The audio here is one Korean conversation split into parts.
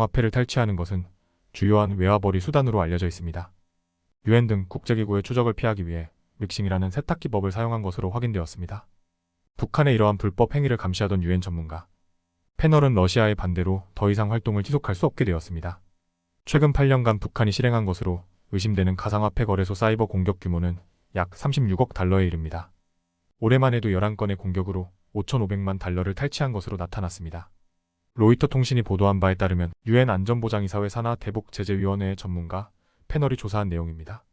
화폐를 탈취하는 것은 주요한 외화벌이 수단으로 알려져 있습니다. 유엔 등 국제기구의 추적을 피하기 위해 믹싱이라는 세탁기법을 사용한 것으로 확인되었습니다. 북한의 이러한 불법 행위를 감시하던 유엔 전문가 패널은 러시아의 반대로 더 이상 활동을 지속할 수 없게 되었습니다. 최근 8년간 북한이 실행한 것으로 의심되는 가상화폐 거래소 사이버 공격 규모는 약 36억 달러에 이릅니다. 올해만 해도 11건의 공격으로 5,500만 달러를 탈취한 것으로 나타났습니다. 로이터 통신이 보도한 바에 따르면 유엔 안전보장이사회 산하 대북제재위원회의 전문가 패널이 조사한 내용입니다.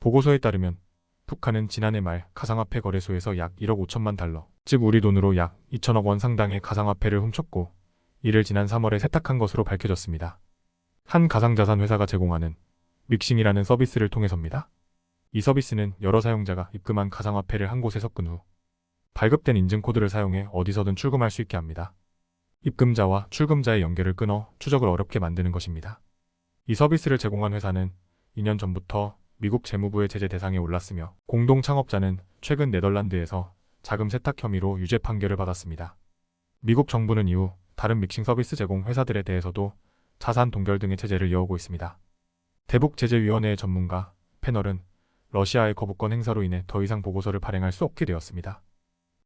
보고서에 따르면 북한은 지난해 말 가상화폐 거래소에서 약 1억 5천만 달러, 즉 우리 돈으로 약 2천억 원 상당의 가상화폐를 훔쳤고 이를 지난 3월에 세탁한 것으로 밝혀졌습니다. 한 가상자산 회사가 제공하는 믹싱이라는 서비스를 통해서입니다. 이 서비스는 여러 사용자가 입금한 가상화폐를 한 곳에 섞은 후 발급된 인증코드를 사용해 어디서든 출금할 수 있게 합니다. 입금자와 출금자의 연결을 끊어 추적을 어렵게 만드는 것입니다. 이 서비스를 제공한 회사는 2년 전부터 미국 재무부의 제재 대상에 올랐으며 공동 창업자는 최근 네덜란드에서 자금 세탁 혐의로 유죄 판결을 받았습니다. 미국 정부는 이후 다른 믹싱 서비스 제공 회사들에 대해서도 자산 동결 등의 제재를 이어오고 있습니다. 대북제재위원회의 전문가 패널은 러시아의 거부권 행사로 인해 더 이상 보고서를 발행할 수 없게 되었습니다.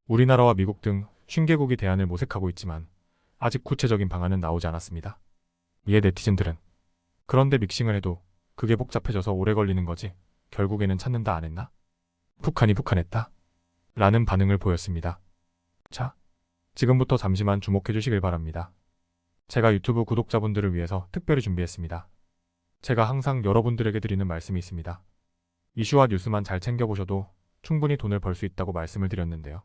우리나라와 미국 등 신개국이 대안을 모색하고 있지만 아직 구체적인 방안은 나오지 않았습니다. 이에 네티즌들은 그런데 믹싱을 해도 그게 복잡해져서 오래 걸리는 거지 결국에는 찾는다 안 했나? 북한이 북한했다? 라는 반응을 보였습니다. 자, 지금부터 잠시만 주목해 주시길 바랍니다. 제가 유튜브 구독자분들을 위해서 특별히 준비했습니다. 제가 항상 여러분들에게 드리는 말씀이 있습니다. 이슈와 뉴스만 잘 챙겨보셔도 충분히 돈을 벌 수 있다고 말씀을 드렸는데요.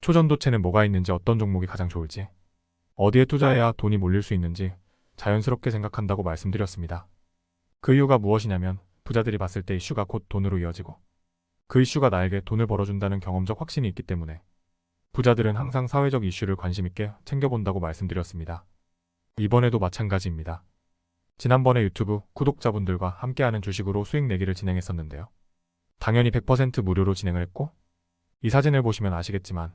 초전도체는 뭐가 있는지 어떤 종목이 가장 좋을지, 어디에 투자해야 돈이 몰릴 수 있는지 자연스럽게 생각한다고 말씀드렸습니다. 그 이유가 무엇이냐면 부자들이 봤을 때 이슈가 곧 돈으로 이어지고 그 이슈가 나에게 돈을 벌어준다는 경험적 확신이 있기 때문에 부자들은 항상 사회적 이슈를 관심있게 챙겨본다고 말씀드렸습니다. 이번에도 마찬가지입니다. 지난번에 유튜브 구독자분들과 함께하는 주식으로 수익 내기를 진행했었는데요. 당연히 100% 무료로 진행을 했고 이 사진을 보시면 아시겠지만